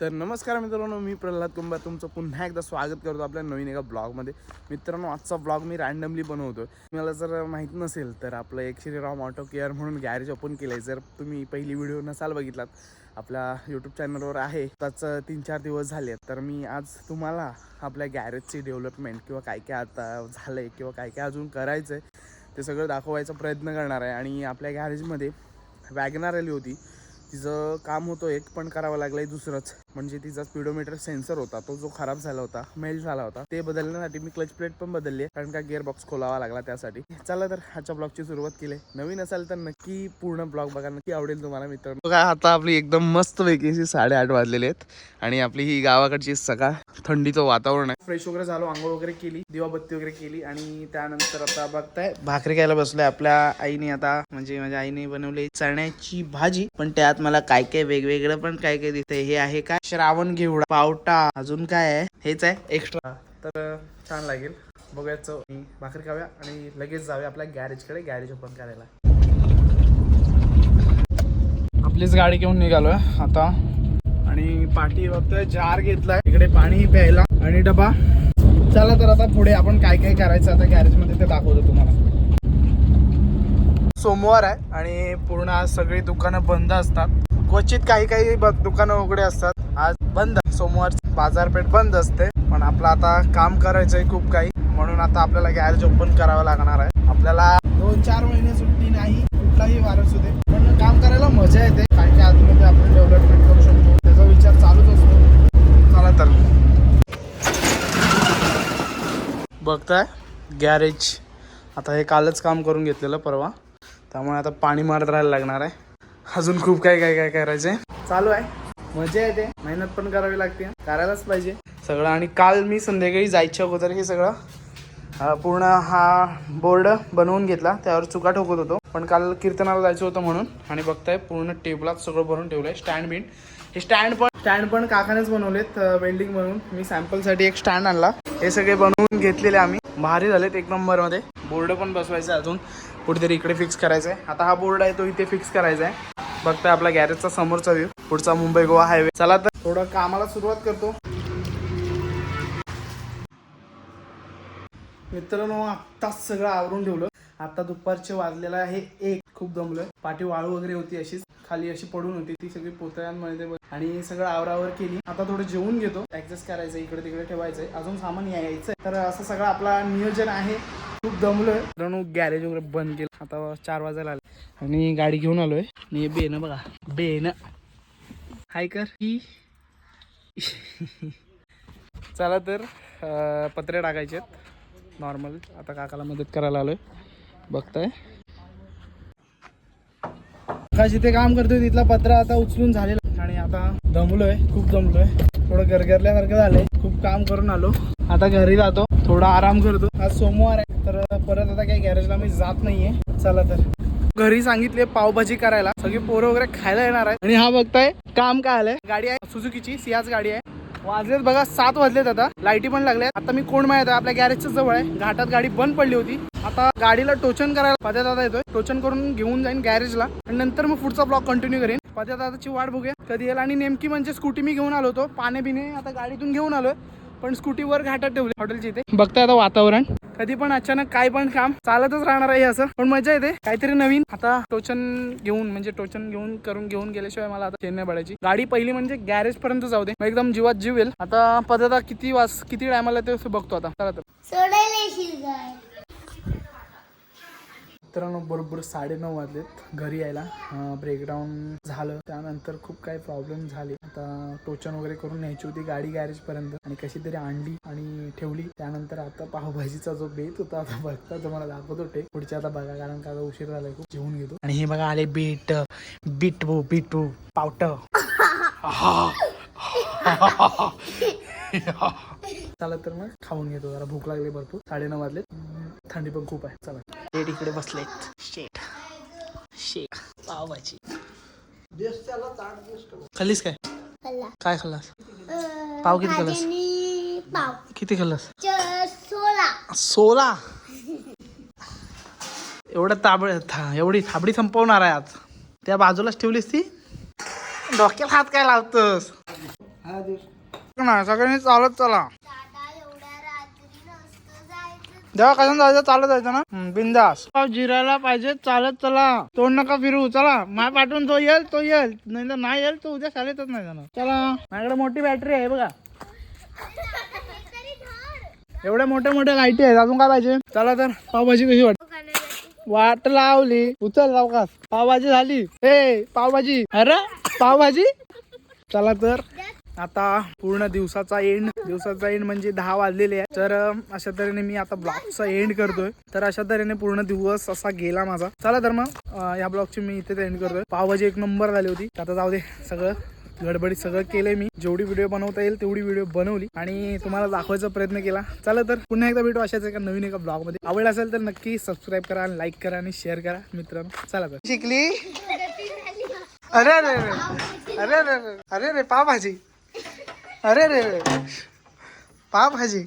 तर नमस्कार मित्रांनो मी प्रल्हाद कुंभार. तुमचं पुन्हा एकदा स्वागत करतो आपल्या नवीन एका ब्लॉगमध्ये. मित्रांनो आजचा ब्लॉग मी रॅन्डमली बनवतो मला जर माहीत नसेल तर आपलं एक श्रीराम ऑटो केअर म्हणून गॅरेज ओपन केलं आहे जर तुम्ही पहिली व्हिडिओ नसाल बघितलात आपल्या यूट्यूब चॅनलवर आहे. त्याचं तीन चार दिवस झाले तर मी आज तुम्हाला आपल्या गॅरेजची डेव्हलपमेंट किंवा काय काय आता झालं आहे किंवा काय काय अजून करायचं आहे ते सगळं दाखवायचा प्रयत्न करणार आहे. आणि आपल्या गॅरेजमध्ये वॅगनार आली होती. तिचं काम होतं एक पण करावं लागलंय दुसरंच. म्हणजे तिचा स्पीडोमीटर सेन्सर होता तो जो खराब झाला होता मेल्ट झाला होता ते बदलण्यासाठी मी क्लच प्लेट पण बदलली आहे कारण का गिअर बॉक्स खोलावा लागला त्यासाठी. चला तर आजच्या ब्लॉगची सुरुवात केली नवीन असाल तर नक्की पूर्ण ब्लॉग बघा नक्की आवडेल तुम्हाला मित्र. बघा आता आपली एकदम मस्त पैकी साडेआठ वाजलेले आहेत आणि आपली ही गावाकडची सगळा थंडीचं वातावरण आहे. फ्रेश वगैरे झालो आंघोळ वगैरे केली दिवाबत्ती वगैरे केली आणि त्यानंतर आता बघताय भाकरी खायला बसलोय आपल्या आईने आता. म्हणजे माझ्या आईने बनवली चण्याची भाजी पण त्यात मला काय काय वेगवेगळं पण काय काय दिसतंय. हे आहे काय? श्रावण घेवडा. पावटा. अजून काय आहे? हेच आहे एक्स्ट्रा तर छान लागेल. बघूया चव. भाकरी खाऊया आणि लगेच जाऊया आपल्या गॅरेजकडे गॅरेज ओपन करायला. आपलीच गाडी घेऊन निघालोय आता. आणि पाठी बघतोय जार घेतलाय. इकडे पाणी प्यायला. आणि डबा. चला तर आता पुढे आपण काय काय करायचं आता गॅरेजमध्ये ते दाखवतो तुम्हाला. सोमवार आहे आणि पूर्ण आज सगळी दुकानं बंद असतात. क्वचित काही काही ब- दुकानं उघडे असतात. आज बंद. सोमवार बाजारपेठ बंद असते. पण आपलं आता काम करायचंय खूप काही. म्हणून आता आपल्याला गॅरेज ओपन करावं लागणार आहे. आपल्याला दोन चार महिने सुट्टी नाही. कुठलाही वारस होते पण काम करायला मजा येते. काय काय आतमध्ये आपण डेव्हलपमेंट करू शकतो. त्याचा विचार चालूच असतो. चला तर. बघताय? गॅरेज आता हे कालच काम करून घेतलेलं परवा. त्यामुळे आता पाणी मारत राहायला लागणार आहे. अजून खूप काय काय काय करायचंय. चालू आहे. मजा येते. मेहनत पण करावी लागते. करायलाच पाहिजे. सगळं आणि काल मी संध्याकाळी जायच्या अगोदर हे सगळं पूर्ण हा बोर्ड बनवून घेतला. त्यावर चुका ठोकत होतो. पण काल कीर्तनाला जायचं होतं म्हणून. आणि बघताय पूर्ण टेबलात सगळं भरून ठेवलंय. स्टँड बिंड हे स्टँड पण स्टँड पण काकानेच बनवलेत वेल्डिंग बनवून मी सॅम्पलसाठी एक स्टँड आणला. हे सगळे बनवून घेतलेले आम्ही. भारी झालेत एक नंबरमध्ये. बोर्ड पण बसवायचं आहे अजून. कुठेतरी इकडे फिक्स करायचं आहे आता हा बोर्ड आहे तो इथे फिक्स करायचा आहे बघताय आपला गॅरेजचा समोरचा व्ह्यू पुढचा मुंबई गोवा हायवे चला तर थोडं कामाला सुरुवात करतो. मित्रांनो आत्ताच सगळं आवरून ठेवलं. आता दुपारचे वाजलेलं आहे एक. खूप दमलं पाठी वाळू वगैरे होती अशीच. खाली अशी पडून होती ती सगळी पोतळ्यांमध्ये. आणि सगळं आवरावर केली. आता थोडं जेवून घेतो. ऍडजस्ट करायचं इकडे तिकडे ठेवायचंय. अजून सामान यायचंय. तर असं सगळं आपला नियोजन आहे. खूप दमलोय. जणू गॅरेज वगैरे बंद केलं. आता चार वाजायला आले. आणि गाडी घेऊन आलोय. आणि बेन बघा. बेन. हाय कर. ही. चला तर पत्रे टाकायचे नॉर्मल आता काकाला मदत करायला आलोय. बघताय. का जिथे काम करतोय. तिथला पत्रा आता उचलून झालेला. आणि आता दमलोय. खूप दमलोय. थोडं गरगरल्यासारखं झालंय. खूप काम करून आलो. आता घरी जातो. थोडा आराम करतो. आज सोमवार आहे. परत आता काही गॅरेजला मी जात नाहीये. चला तर. घरी सांगितले पावभाजी करायला. सगळी पोरं वगैरे खायला येणार आहे आणि हा बघताय काम काय आलंय? गाडी आहे सुझुकीची सियाज गाडी आहे. वाजलेत बघा सात वाजलेत आता. लाईटी पण लागल्या आता मी कोण माहीत आहे? आपल्या गॅरेजच्या जवळ आहे. घाटात गाडी बंद पडली होती. आता गाडीला टोचन करायला पद्या दादा येतोय. टोचन करून घेऊन जाईन गॅरेजला आणि नंतर मग पुढचा ब्लॉक कंटिन्यू करेन. पद्या दादाची वाट बघूया. कधी येईल आणि नेमकी म्हणजे स्कूटी मी घेऊन आलो होतो. पाणी बिने आता गाडीतून घेऊन आलोय. पण स्कूटीवर घाटात ठेवली हॉटेलची इथे. बघताय आता वातावरण. कधी पण अचानक काय पण काम चालतच राहणार आहे असं. पण मजा येते. काहीतरी नवीन. आता टोचन घेऊन म्हणजे टोचन घेऊन करून घेऊन गेल्याशिवाय मला आता चेन्नई पडायची गाडी पहिली म्हणजे गॅरेज पर्यंत जाऊ दे. मग एकदम जीवात जीव येईल. आता पदार्थ किती वाज किती टायमाला ते बघतो आता. चला तर. मित्रांनो बरोबर साडेनऊ वाजलेत घरी यायला. ब्रेकडाऊन झालं. त्यानंतर खूप काही प्रॉब्लेम झाले. आता टोचन वगैरे करून न्यायची होती गाडी गॅरेज पर्यंत आणि कशी तरी आणली आणि ठेवली. त्यानंतर आता पावभाजीचा जो बेत होता आता बघता तुम्हाला दाखवत होते पुढच्या आता बघा कारण का आता उशीर झालाय खूप जेवून घेतो. आणि हे बघा आले बीट बीट बो बीट बो पावट. चला तर मग खाऊन घेतो जरा भूक लागली भरपूर. साडेनऊ वाजले थंडी पण खूप आहे. चला. शेट इकडे बसलेत. शेट शेट पावभाजी. खाल्लीस काय? खाल्ला. काय खाल्लास? पाव किती खाल्लास? किती खाल्लास? सोळा. सोळा? एवढं ताबड था एवढी थाबडी संपवणार आहे आज. त्या बाजूलाच ठेवलीस ती? डोक्याला हात काय लावतोस? सगळ्यांनी चालत चला. देवा जेव्हा जायचं चालत जायचं ना? बिंदास. जिरायला पाहिजे चालत चला. तोंड नका फिरू चला. माय पाठवून तो येईल तो येईल. नाही तर नाही येईल तो उद्या शाळेतच नाही जाणार. चला. माझ्याकडे मोठी बॅटरी आहे बघा. एवढ्या मोठ्या मोठ्या लाईटी आहेत अजून काय पाहिजे? चला तर पावभाजी कशी वाट वाट लावली. उचल लावकास पावभाजी झाली. ए पावभाजी. अरे पावभाजी? चला तर. आता पूर्ण दिवसाचा एंड दिवसाचा एंड म्हणजे दहा वाजलेले आहे तर अशा तऱ्हेने मी आता ब्लॉगचा एंड करतोय. तर अशा तऱ्हेने पूर्ण दिवस असा गेला माझा. चला तर मग या ब्लॉगची मी इथे एंड करतोय. पावभाजी एक नंबर झाली होती. आता जाऊ दे. सगळं गडबडीत सगळं केलंय मी. जेवढी व्हिडिओ बनवता येईल तेवढी व्हिडिओ बनवली. आणि तुम्हाला दाखवायचा प्रयत्न केला. चला तर पुन्हा एकदा भेटू अशाच एका नवीन एका ब्लॉगमध्ये आवड असेल तर नक्की सबस्क्राईब करा लाईक करा आणि शेअर करा मित्रांनो चला तर. शिकली? अरे अरे अरे अरे अरे अरे अरे पावभाजी. अरे रे पाप भाजी.